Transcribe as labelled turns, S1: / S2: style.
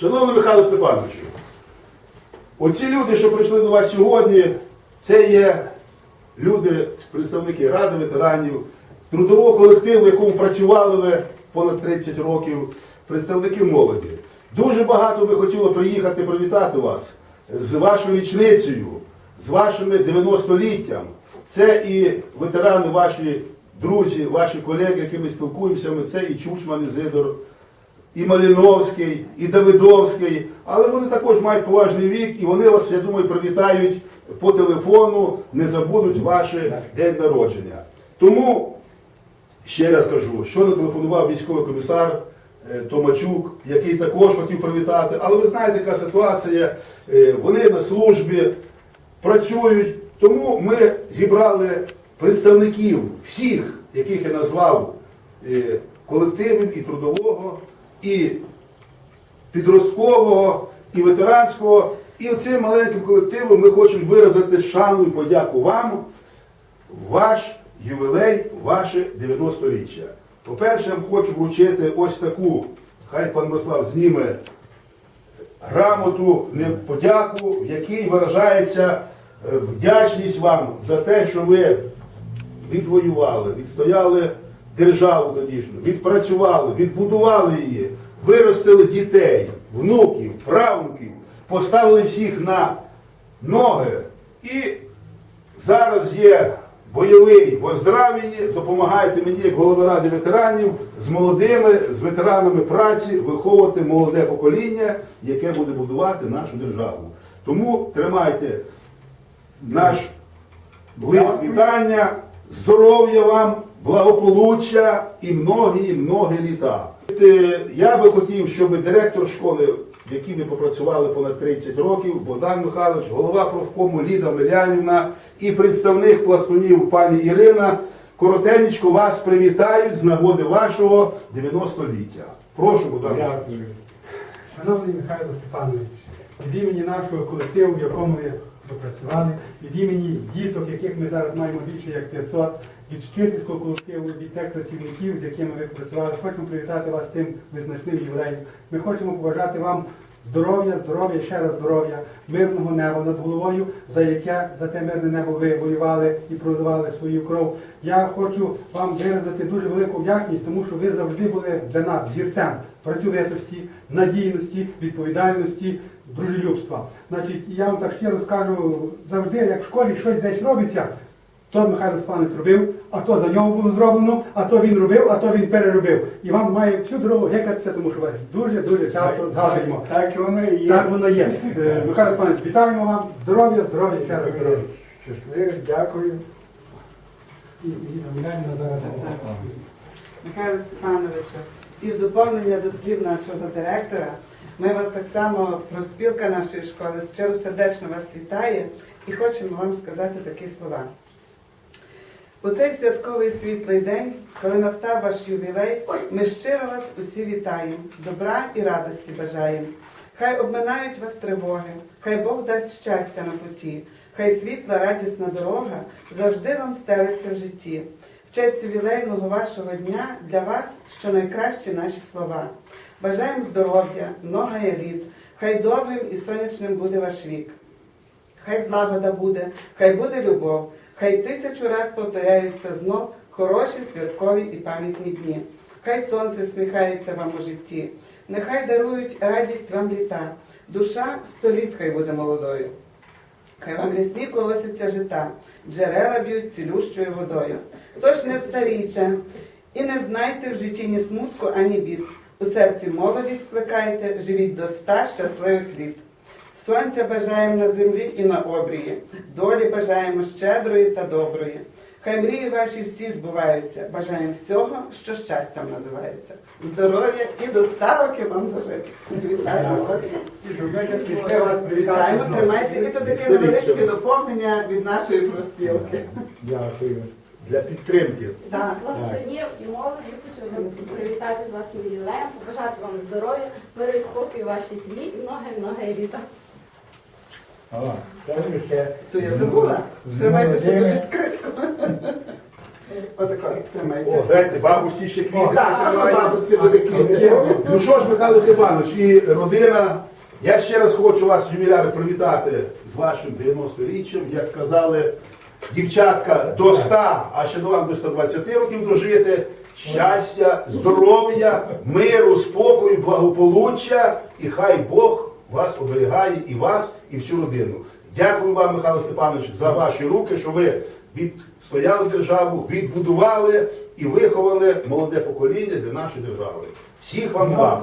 S1: Шановний Михайло Степановичу, оці люди, що прийшли до вас сьогодні, це є люди, представники Ради ветеранів, трудового колективу, в якому працювали ви понад 30 років, представники молоді. Дуже багато би хотіло приїхати привітати вас з вашою річницею, з вашими 90-літтям. Це і ветерани, ваші друзі, ваші колеги, якими спілкуємося, ми це і Чучман, і Зидор, і Маліновський, і Давидовський, але вони також мають поважний вік, і вони вас, я думаю, привітають по телефону, не забудуть ваше день народження. Тому ще раз кажу, що не телефонував військовий комісар е, Томачук, який також хотів привітати. Але ви знаєте, яка ситуація, е, вони на службі працюють. Тому ми зібрали представників всіх, яких я назвав е, колективів і трудового, і підросткового, і ветеранського. І оцим маленьким колективом ми хочемо виразити шану і подяку вам, ваш ювілей, ваше 90-річчя. По-перше, я хочу вручити ось таку, хай пан Мирослав зніме грамоту, не подяку, в якій виражається е, вдячність вам за те, що ви відвоювали, відстояли державу тодішню, відпрацювали, відбудували її, виростили дітей, внуків, правнуків, поставили всіх на ноги. І зараз є бойовий в оздравленні, допомагаєте мені, як голови ради ветеранів, з молодими, з ветеранами праці виховувати молоде покоління, яке буде будувати нашу державу. Тому тримайте наш лист вітання, здоров'я вам, благополуччя і многі-многі літа. Е, Я би хотів, щоб директор школи, в якій ви попрацювали понад 30 років, Богдан Михайлович, голова профкому Ліда Милянівна і представник пластунів пані Ірина, коротенечко вас привітають з нагоди вашого 90-ліття. Прошу, Богдан.
S2: Дякую. Шановний Михайло Степанович, від імені нашого колективу, в якому ви попрацювали, від імені діток, яких ми зараз маємо більше як 500, від вчительського колективу, від тих працівників, з якими ви працювали, хочемо привітати вас з тим визначним ювілеєм. Ми хочемо побажати вам здоров'я, здоров'я, ще раз здоров'я, мирного неба над головою, за яке за те мирне небо ви воювали і проливали свою кров. Я хочу вам виразити дуже велику вдячність, тому що ви завжди були для нас зірцем працьовитості, надійності, відповідальності, дружелюбства. Значить, я вам так щиро скажу, завжди, як в школі щось десь робиться, то Михайло Степанович робив, а то за нього було зроблено, а то він робив, а то він переробив. І вам має всю дорогу гекатися, тому що вас дуже-дуже часто згадуємо.
S3: Так воно і є.
S2: Так воно є. Е, Михайло Степанович, вітаємо вам. Здоров'я, здоров'я, ще раз здоров'я.
S3: Щасливо, дякую.
S2: І, і зараз.
S4: Михайло Степановичу, і в доповнення до слів нашого директора, ми вас так само, проспілка нашої школи, щиро сердечно вас вітає і хочемо вам сказати такі слова. У цей святковий світлий день, коли настав ваш ювілей, ми щиро вас усі вітаємо, добра і радості бажаємо. Хай обминають вас тривоги, хай Бог дасть щастя на путі, хай світла, радісна дорога завжди вам стелиться в житті. В честь ювілейного вашого дня для вас щонайкращі наші слова. Бажаємо здоров'я, много літ, хай довгим і сонячним буде ваш вік. Хай злагода буде, хай буде любов, хай тисячу раз повторяються знов хороші святкові і пам'ятні дні. Хай сонце сміхається вам у житті, нехай дарують радість вам літа, душа сто літ хай буде молодою. Хай вам рясні колосяться жита, джерела б'ють цілющою водою. Тож не старійте і не знайте в житті ні смутку, ані бід. У серці молодість плекайте, живіть до ста щасливих літ. Сонця бажаємо на землі і на обрії, долі бажаємо щедрої та доброї. Хай мрії ваші всі збуваються. Бажаємо всього, що щастям називається. Здоров'я і до ста років вам дожити. Вітаємо вас. Вітаємо, тримайте. І то таке невеличке доповнення від нашої проспілки.
S3: Дякую.
S1: Для підтримки.
S4: Так.
S5: Пластунів і молоді хочу привітати з вашим ювілеєм, побажати вам здоров'я, миру і спокою вашій сім'ї і многе-многе літа.
S3: О.
S4: То я забула. Тримайте собі відкритку.
S2: Отако,
S1: О, дайте бабусі ще квіти.
S2: О, так,
S1: тримайте.
S2: бабусі буде квіти.
S1: Ну що ж, Михайло Степанович і родина, я ще раз хочу вас, ювіляри, привітати з вашим 90-річчям. Як казали, дівчатка до 100, а ще до вам до 120 років дожити. Щастя, здоров'я, миру, спокою, благополуччя, і хай Бог вас оберігає і вас, і всю родину. Дякую вам, Михайло Степанович, за ваші руки, що ви відстояли державу, відбудували і виховали молоде покоління для нашої держави. Всіх вам благ.